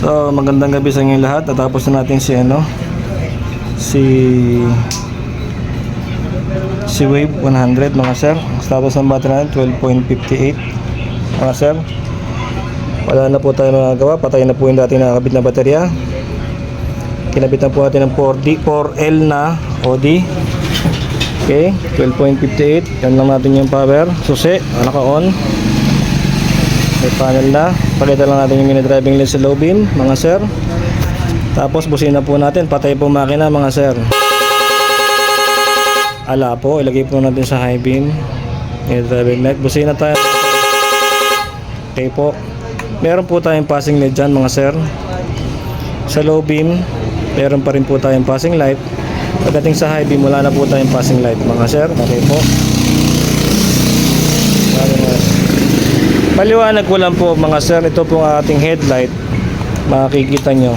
So, magandang gabi sa inyo lahat. Natapos na natin si ano, si si Wave 100 mga sir. Status ng battery natin 12.58 mga sir. Wala na po tayo magagawa. Patay na po yung dati nakakabit na baterya. Kinabit na po natin ng 4D, 4L na OD. Okay, 12.58. Yan lang natin yung power. Susi, ah, naka-on. May panel na. Pakita lang natin yung mini driving lens sa low beam, mga sir. Tapos busina po natin. Patay po makina, mga sir. Ala po, ilagay po natin sa high beam. Mini driving light. Busina tayo. Okay po. Meron po tayong passing light dyan, mga sir. Sa low beam, meron pa rin po tayong passing light. Pagdating sa high beam, wala na po tayong passing light, mga sir. Okay po. Maraming maraming. Paliwanag ko lang po mga sir, ito po ang ating headlight. Makikita nyo.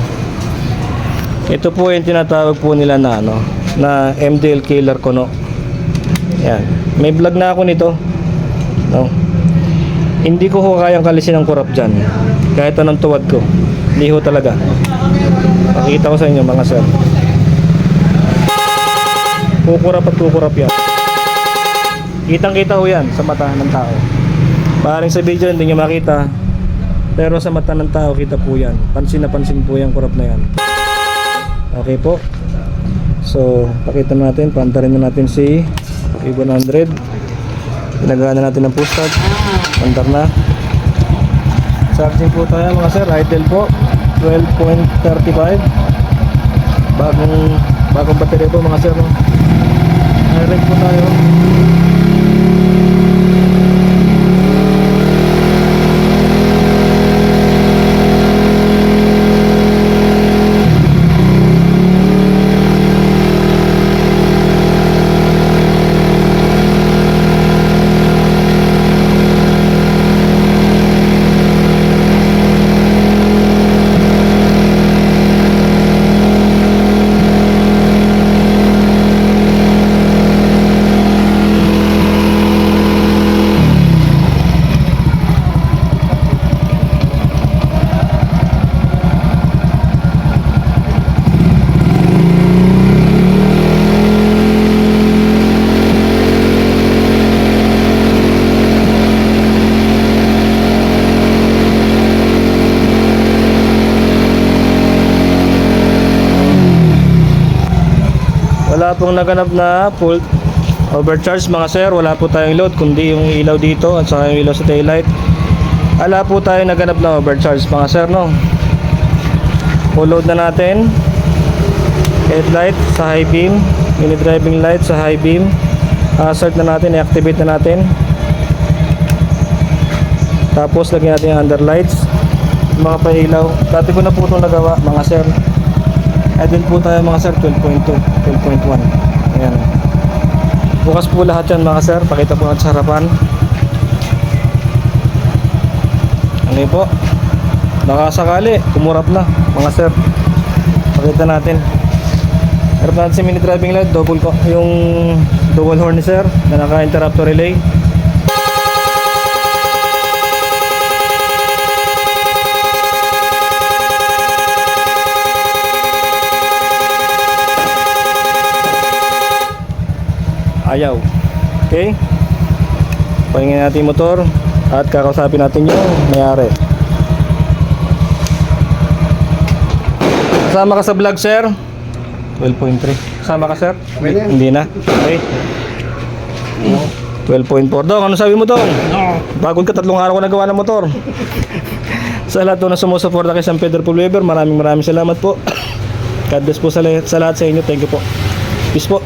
Ito po yung tinatawag po nila na ano, na MDL killer kuno. Yan. May vlog na ako nito. No. Hindi ko ho kayang kalisin ang kurap dyan. Kahit anong tuwad ko. Hindi ho talaga. Pakita ko sa inyo mga sir. Kukurap at kukurap yan. Kitang kita ho yan sa mata ng tao. Maaaring sa video hindi nyo makita. Pero sa mata ng tao kita po yan. Pansin na pansin po yung kurap na yan. Okay po. So, pakita natin. Pantarin na natin si A100. Pinagana natin ng push start. Pandar na. Charging po tayo mga sir. Idle po. 12.35. Bagong bagong baterya po mga sir. Direct po tayo. Wala pong naganap na full overcharge mga sir. Wala po tayong load kundi yung ilaw dito at saka yung ilaw sa taillight. Wala po tayo naganap na overcharge mga sir no. Full load na natin. Headlight sa high beam. Mini driving light sa high beam. Hazard na natin. I-activate na natin. Tapos lagyan natin yung underlights. Mga pailaw. Dati ko na po itong nagawa mga sir. Eh din po tayo mga sir 12.2, 12.1. Ayan. Bukas po lahat yan mga sir. Pakita po natin sa harapan. Okay po. Nakasakali, kumurap na mga sir. Pakita natin. Harap natin si mini driving light, double ko. Yung dual horn ni sir na naka-interruptor relay. Ayaw. Okay? Pahingin natin yung motor at kakausapin natin yung mayari. Kasama ka sa vlog, sir? 12.3. Kasama ka, sir? Hindi, hindi na. Okay. 12.4. Dong, ano sabi mo, Dong? Bagod ka, tatlong araw ko nagawa ng motor. sa lahat po na sumusuporta kay San Pedro Pulweber, maraming maraming salamat po. God bless po sa, lahat- sa lahat sa inyo. Thank you po. Peace po.